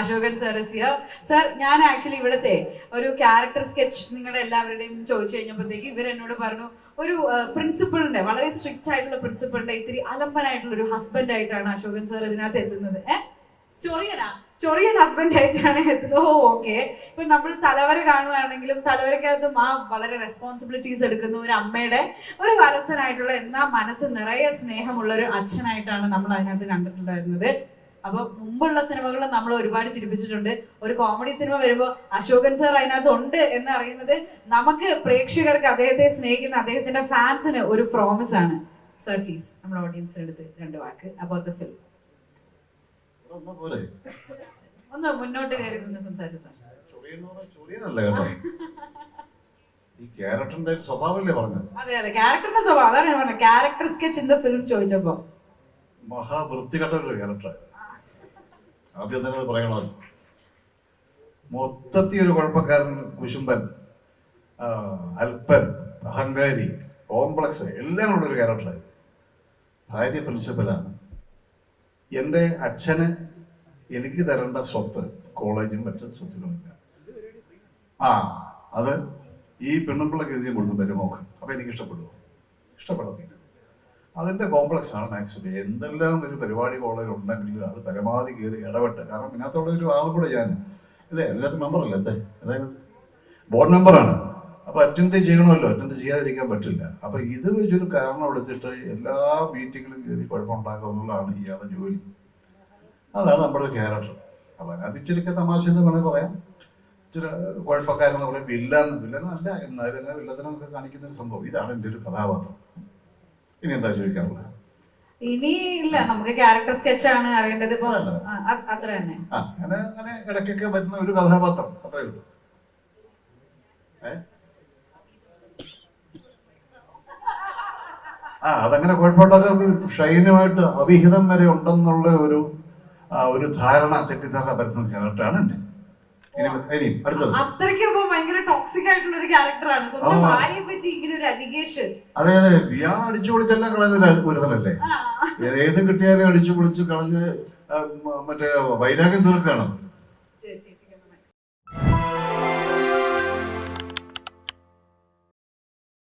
Ashokan sir here sir ഞാൻ actually ഇവിടുത്തെ ഒരു ക്യാരക്ടർ സ്കെച്ച് നിങ്ങളുടെ എല്ലാവരുടെയും ചോദിച്ചു കഴിഞ്ഞപ്പോഴത്തേക്ക് ഇവർ എന്നോട് പറഞ്ഞു ഒരു പ്രിൻസിപ്പളിന്റെ വളരെ സ്ട്രിക്റ്റ് ആയിട്ടുള്ള പ്രിൻസിപ്പളിന്റെ ഇത്തിരി അലമ്പനായിട്ടുള്ള ഒരു ഹസ്ബൻഡ് ആയിട്ടാണ് അശോകൻ സാർ ഇതിനകത്ത് എത്തുന്നത്. ചൊറിയനാ? ചൊറിയൻ ഹസ്ബൻഡ് ആയിട്ടാണ് എത്തുന്നത്. ഓ ഓക്കെ ഇപ്പൊ നമ്മൾ തലവര കാണുവാണെങ്കിലും തലവരക്കകത്തും ആ വളരെ റെസ്പോൺസിബിലിറ്റീസ് എടുക്കുന്ന ഒരു അമ്മയുടെ ഒരു വലസനായിട്ടുള്ള എന്നാ മനസ്സ് നിറയെ സ്നേഹമുള്ള ഒരു അച്ഛനായിട്ടാണ് നമ്മൾ അതിനകത്ത് കണ്ടിട്ടുണ്ടായിരുന്നത്. അപ്പൊ മുമ്പുള്ള സിനിമകളിൽ നമ്മൾ ഒരുപാട് ചിരിപ്പിച്ചിട്ടുണ്ട്. ഒരു കോമഡി സിനിമ വരുമ്പോൾ അശോകൻ സാർ അതിനകത്ത് ഉണ്ട് എന്ന് അറിയുന്നത് നമുക്ക് പ്രേക്ഷകർക്ക് അദ്ദേഹത്തെ സ്നേഹിക്കുന്ന അദ്ദേഹത്തിന്റെ ഫാൻസിന് ഒരു പ്രോമിസ് ആണ്. സർ പ്ലീസ് നമ്മുടെ ഓഡിയൻസിന് എടുത്ത് രണ്ട് വാക്ക് അബൌട്ട് ദ ഫിലിം ഒന്നും മുന്നോട്ട് കയറി നിന്ന് സംസാരിച്ചു സാർ ഈ ക്യാരക്ടറിന്റെ സ്വഭാവമല്ലേ പറഞ്ഞത്? അതെ അതെ. ക്യാരക്ടറിന്റെ സ്വഭാവം. അതാണ് ഞാൻ പറഞ്ഞത്. Character sketch in the film ചോദിച്ചപ്പോ. മഹാവൃത്തികെട്ട ഒരു ക്യാരക്ടർ ആദ്യം തന്നെ പറയണോ മൊത്തത്തി മൊത്തത്തിൽ ഒരു കുഴപ്പക്കാരൻ കുശുംബൻ അൽപ്പൻ അഹങ്കാരി കോംപ്ലക്സ് എല്ലാം ഉള്ള ഒരു ക്യാരക്ടറായി ഭാര്യ പ്രിൻസിപ്പലാണ് എന്റെ അച്ഛന് എനിക്ക് തരേണ്ട സ്വത്ത് കോളേജും മറ്റ് സ്വത്തുകളില്ല ആ അത് ഈ പെണ്ണുമ്പിള്ള കെഴുതിയും കൊടുത്തു പെരുമോക്കം അപ്പൊ എനിക്ക് ഇഷ്ടപ്പെടുമോ ഇഷ്ടപ്പെടുന്നില്ല അതിന്റെ കോംപ്ലക്സ് ആണ് ആക്ച്വലി എന്തെല്ലാം ഒരു പരിപാടി കോളേജിൽ ഉണ്ടെങ്കിലും അത് പരമാവധി കയറി ഇടപെട്ട്. കാരണം ഇതിനകത്തുള്ള ഒരു ആൾ കൂടെ ഞാൻ അല്ലേ? എല്ലാത്തും മെമ്പർ അല്ലേ? അതായത് ബോർഡ് മെമ്പറാണ്. അപ്പൊ അറ്റൻഡ് ചെയ്യണമല്ലോ. അറ്റൻഡ് ചെയ്യാതിരിക്കാൻ പറ്റില്ല. അപ്പൊ ഇത് വെച്ചൊരു കാരണം എടുത്തിട്ട് എല്ലാ മീറ്റിങ്ങിലും കയറി കുഴപ്പമുണ്ടാക്കുക എന്നുള്ളതാണ് ഇയാളുടെ ജോലി. അതാണ് നമ്മുടെ ക്യാരക്ടർ. അപ്പൊ അതിനകത്ത് ഇച്ചിരിക്കെ തമാശ എന്ന് വേണമെങ്കിൽ പറയാം. ഇച്ചിരി കുഴപ്പക്കാരെന്ന് പറയും. വില്ലൻ വില്ലനല്ല. എന്നാലും അങ്ങനെ വില്ലത്തിനൊക്കെ കാണിക്കുന്ന ഒരു സംഭവം. ഇതാണ് എന്റെ ഒരു കഥാപാത്രം. ഇനി എന്താ ചോദിക്കാറുള്ളത് ഇനി ഇല്ല നമുക്ക് ക്യാരക്ടർ സ്കെച്ച് ആണ് അറിയേണ്ടത് ഇപ്പൊ. അത്ര തന്നെ. അങ്ങനെ അങ്ങനെ ഇടയ്ക്കൊക്കെ വരുന്ന ഒരു കഥാപാത്രം അത്രേ ഉള്ളൂ. ആ അതങ്ങനെ കുഴപ്പമുണ്ടാകും ഷൈനുമായിട്ട് അവിഹിതം വരെ ഉണ്ടെന്നുള്ള ഒരു ഒരു ധാരണ തെറ്റിദ്ധാരണ വരുന്ന ക്യാരക്ടറാണ് എന്റെ ഭയങ്കര ടോക്സിക് ആയിട്ടുള്ള ഒരു ക്യാരക്ടറാണ് സ്വന്തം ആ. ഭാര്യയെ പറ്റി ഇങ്ങനെ ഒരു അലിഗേഷൻ അതെ അതെ. ഇയാൾ അടിച്ചു പൊളിച്ചെല്ലാം കളയുന്ന ഒരുതലല്ലേ ഏത് കിട്ടിയാലും അടിച്ചു പൊളിച്ച് കളഞ്ഞ് മറ്റേ വൈരാഗ്യം തീർക്കുകയാണ്?